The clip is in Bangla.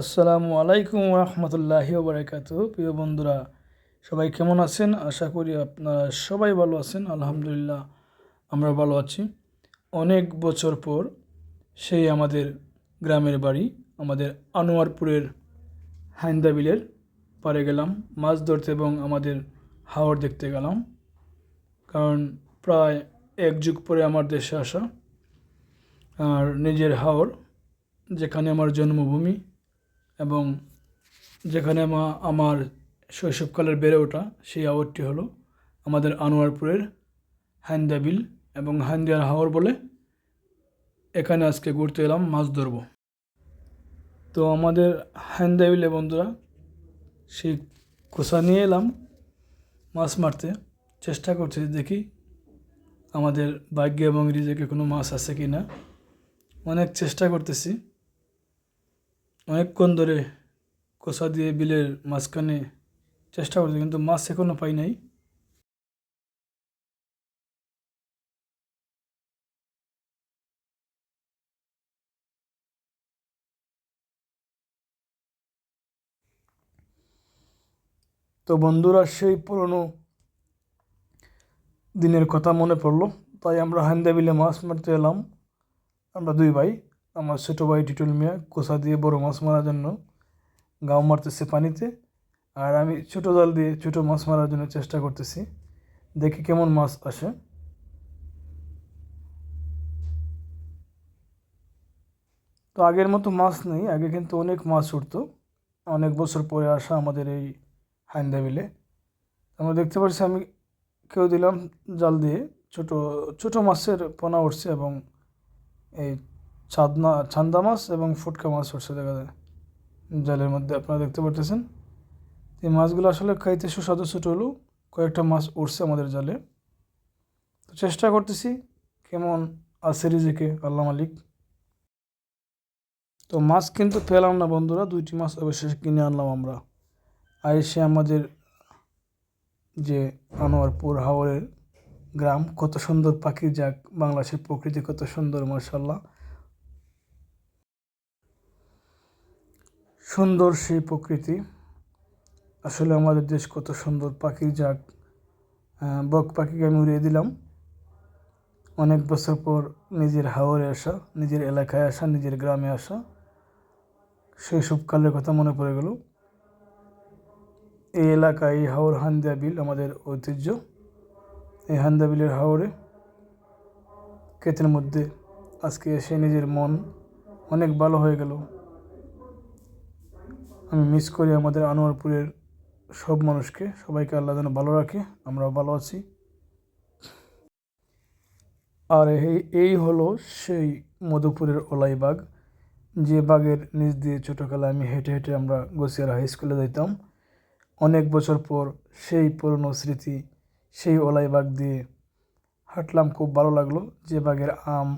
আসসালামু আলাইকুম রহমতুল্লাহি বারাকাতু প্রিয় বন্ধুরা, সবাই কেমন আছেন? আশা করি আপনারা সবাই ভালো আছেন। আলহামদুলিল্লাহ, আমরা ভালো আছি। অনেক বছর পর সেই আমাদের গ্রামের বাড়ি, আমাদের আনোয়ারপুরের হাইন্দা বিলের পাড়ে গেলাম, মাছ ধরতে এবং আমাদের হাওর দেখতে গেলাম। কারণ প্রায় এক যুগ পরে আমার দেশে আসা, আর নিজের হাওর, যেখানে আমার জন্মভূমি এবং যেখানে মা, আমার শৈশবকালের বেড়ে ওঠা সেই আওয়ারটি হলো আমাদের আনোয়ারপুরের হাইন্দা বিল এবং হাইন্দিয়ার হাওর বলে এখানে আজকে ঘুরতে এলাম, মাছ ধরবো। তো আমাদের হাইন্দা বিলে বন্ধুরা, সেই কোষা নিয়ে এলাম মাছ মারতে। চেষ্টা করছি দেখি আমাদের ভাগ্যে এবং রিজেকে কোনো মাছ আছে কি না অনেক চেষ্টা করতেছি। অনেকক্ষণ ধরে কষা দিয়ে বিলের মাঝখানে চেষ্টা করছি, কিন্তু মাছ এখনও পাই নাই। তো বন্ধুরা, সেই পুরনো দিনের কথা মনে পড়ল। তাই আমরা হান্দা বিলে মাছ মারতে এলাম, আমরা দুই ভাই। আমার ছোটো ভাই টিটুল মিয়া কোষা দিয়ে বড় মাছ মারার জন্য গাও মারতেছে পানিতে। আর আমি ছোটো জাল দিয়ে ছোটো মাছ মারার জন্য চেষ্টা করতেছি। দেখি কেমন মাছ আসে। তো আগের মতো মাছ নেই, আগে কিন্তু অনেক মাছ উঠতো। অনেক বছর পরে আসা আমাদের এই হাইন্দা বিলে আমরা দেখতে পাচ্ছি আমি কেউ দিলাম জাল দিয়ে। ছোটো ছোটো মাছের পোনা উঠছে এবং এই ছাদনা, ছান্দা মাছ এবং ফুটকা মাছ উঠছে দেখা যায়। জালের মধ্যে আপনারা দেখতে পারতেছেন। এই মাছগুলো আসলে খাইতে সুস্বাদু ছোটো হলেও কয়েকটা মাছ উঠছে আমাদের জালে। তো চেষ্টা করতেছি কেমন আছে রিজেকে, আল্লাহ মালিক। তো মাছ কিন্তু পেলাম না বন্ধুরা, দুইটি মাছ অবশেষে কিনে আনলাম আমরা। আর এসে আমাদের যে আনোয়ারপুর হাওরের গ্রাম, কত সুন্দর পাখির যাক বাংলাদেশের প্রকৃতি কত সুন্দর মার্শাল্লাহ সুন্দর সেই প্রকৃতি। আসলে আমাদের দেশ কত সুন্দর পাখির যাক বক পাখিকে আমি উড়িয়ে দিলাম। অনেক বছর পর নিজের হাওরে আসা, নিজের এলাকায় আসা, নিজের গ্রামে আসা শৈশবকালের কথা মনে পড়ে গেল। এই এলাকায় এই হাওর হান্দিয়া বিল আমাদের ঐতিহ্য। এই হান্দিয়া বিলের হাওরে ক্ষেতের মধ্যে আজকে এসে নিজের মন অনেক ভালো হয়ে গেল। আমি মিস করি আমাদের আনোয়ারপুরের সব মানুষকে। সবাইকে আল্লাহ যেন ভালো রাখে, আমরাও ভালো আছি। আর এই এই হলো সেই মধুপুরের ওলাই বাগ। যে বাগের নিচ দিয়ে ছোটোবেলায় আমি হেঁটে হেঁটে আমরা গসিয়ার হাই স্কুলে যেতাম অনেক বছর পর সেই পুরনো স্মৃতি, সেই ওলাই বাগ দিয়ে হাঁটলাম। খুব ভালো লাগল যে বাগের আম